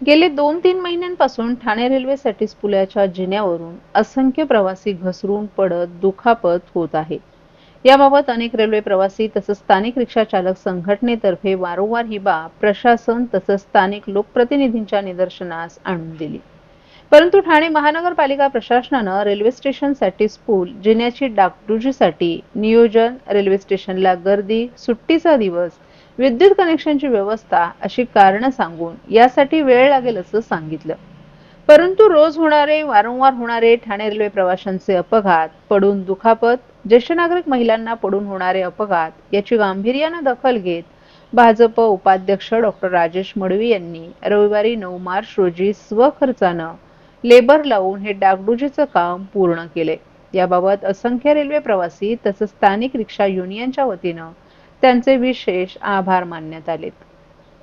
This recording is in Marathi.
गेले दोन तीन महिन्यांपासून ठाणे रेल्वेसाठी पुलाच्या जिन्यावरून असंख्य प्रवासी घसरून पडत दुखापत होत आहे. याबाबत अनेक रेल्वे प्रवासी तसंच स्थानिक रिक्षा चालक संघटनेतर्फे वारंवार ही बाब प्रशासन तसंच स्थानिक लोकप्रतिनिधींच्या निदर्शनास आणून दिली. परंतु ठाणे महानगरपालिका प्रशासनानं रेल्वे स्टेशनसाठी पूल जिन्याची डागडुजीसाठी नियोजन रेल्वे स्टेशनला गर्दी सुट्टीचा दिवस विद्युत कनेक्शनची व्यवस्था अशी कारणं सांगून यासाठी वेळ लागेल असं सांगितलं. परंतु रोज होणारे वारंवार होणारे ठाणे रेल्वे प्रवाशांचे अपघात पडून दुखापत ज्येष्ठ नागरिक महिलांना पडून होणारे अपघात याची गांभीर्यानं दखल घेत भाजप उपाध्यक्ष डॉक्टर राजेश मडवी यांनी रविवारी नऊ मार्च रोजी स्वखर्चानं लेबर लावून हे डागडुजीचं काम पूर्ण केले. याबाबत असंख्य रेल्वे प्रवासी तसंच स्थानिक रिक्षा युनियनच्या वतीनं त्यांचे विशेष आभार मानण्यात आलेत.